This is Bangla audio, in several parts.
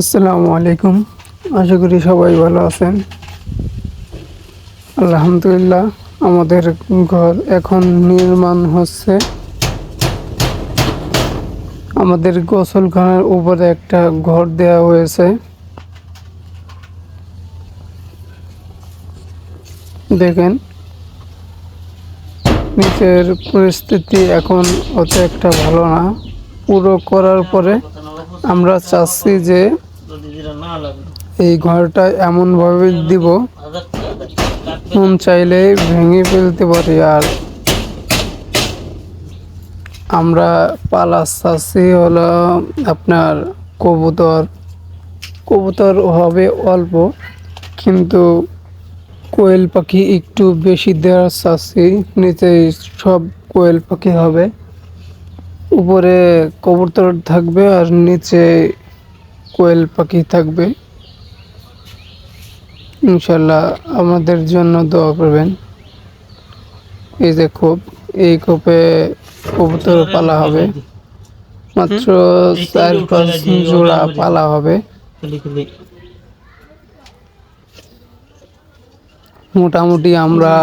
আসসালামু আলাইকুম। আশা করি সবাই ভালো আছেন। আলহামদুলিল্লাহ, আমাদের ঘর এখন নির্মাণ হচ্ছে। আমাদের গোসলখানার উপরে একটা ঘর দেওয়া হয়েছে। দেখেন, নিচের পরিস্থিতি এখন অত একটা ভালো না। পুরো করার পরে আমরা চাচ্ছি যে এই ঘরটা এমনভাবে দিব মন চাইলে ভেঙে ফেলতে পারি আর আমরা পালাস চাচ্ছি হলো আপনার কবুতর। কবুতর হবে অল্প, কিন্তু কোয়েল পাখি একটু বেশি দেওয়ার চাচ্ছি নিচে সব কোয়েল পাখি হবে। উপরে কবুতর থাকবে আর নিচে কোয়েল পাখি থাকবে। ইনশাল্লাহ আমাদের জন্য দোয়া করবেন। এই যে খোপ, এই খোপে কবুতর পালা হবে। মাত্র চার পাঁচ জোড়া পালা হবে। মোটামুটি আমরা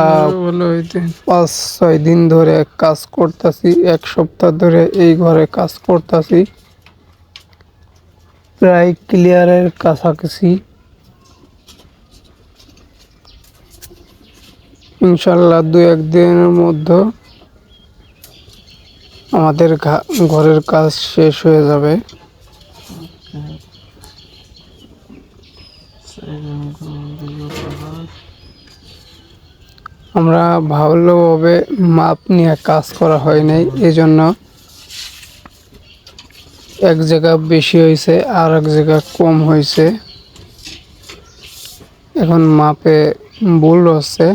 পাঁচ ছয় দিন ধরে কাজ করতেছি, এক সপ্তাহ ধরে এই ঘরে কাজ করতেছি। প্রায় ক্লিয়ারের কাছাকাছি। ইনশাল্লাহ দু একদিনের মধ্যে আমাদের ঘরের কাজ শেষ হয়ে যাবে। আমরা ভালোভাবে মাপ নিয়ে কাজ করা হয় নাই এই জন্য এক জায়গা বেশি হয়েছে, আর এক জায়গা কম হয়েছে। এখন মাপে ভুল হচ্ছে।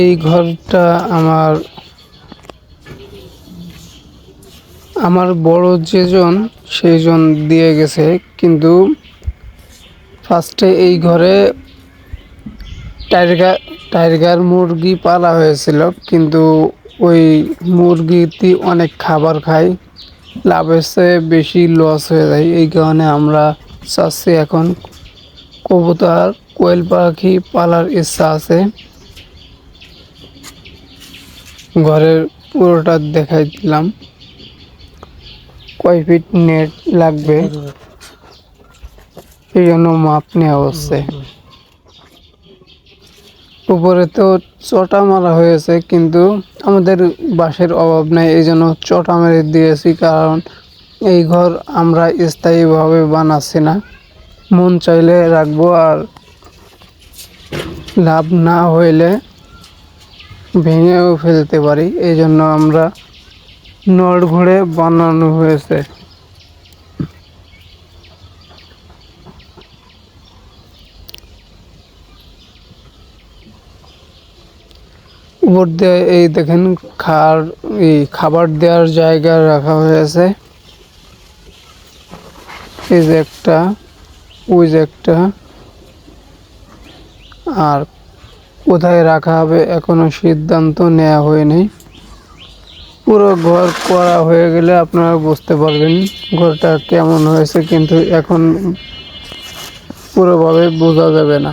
এই ঘরটা আমার আমার বড় যেজন সেইজন দিয়ে গেছে, কিন্তু ফার্স্টে এই ঘরে টাইগার টাইগার মুরগি পালা হয়েছিল, কিন্তু ওই মুরগিটি অনেক খাবার খায়, লাভের চেয়ে বেশি লস হয়ে যায়। এই কারণে আমরা চাচ্ছি এখন কবুতর, কোয়েল পাখি পালার ইচ্ছা আছে। ঘরের পুরোটা দেখাই দিলাম। কয় ফিট নেট লাগবে? এই জন্য মাপ নেওয়া হচ্ছে। উপরে তো চটা মারা হয়েছে, কিন্তু আমাদের বাঁশের অভাব নেই এই জন্য চটা মেরে দিয়েছি, কারণ এই ঘর আমরা স্থায়ীভাবে বানাচ্ছি না। মন চাইলে রাখব আর লাভ না হইলে ভেঙেও ফেলতে পারি এই জন্য আমরা নড় ঘুরে বানানো হয়েছে। উপর দিয়ে এই দেখেন খার, এই খাবার দেওয়ার জায়গা রাখা হয়েছে। এই যে একটা, ওই যে একটা। আর কোথায় রাখা হবে এখনও সিদ্ধান্ত নেওয়া হয়নি। পুরো ঘর করা হয়ে গেলে আপনারা বুঝতে পারবেন ঘরটা কেমন হয়েছে, কিন্তু এখন পুরোভাবে বোঝা যাবে না।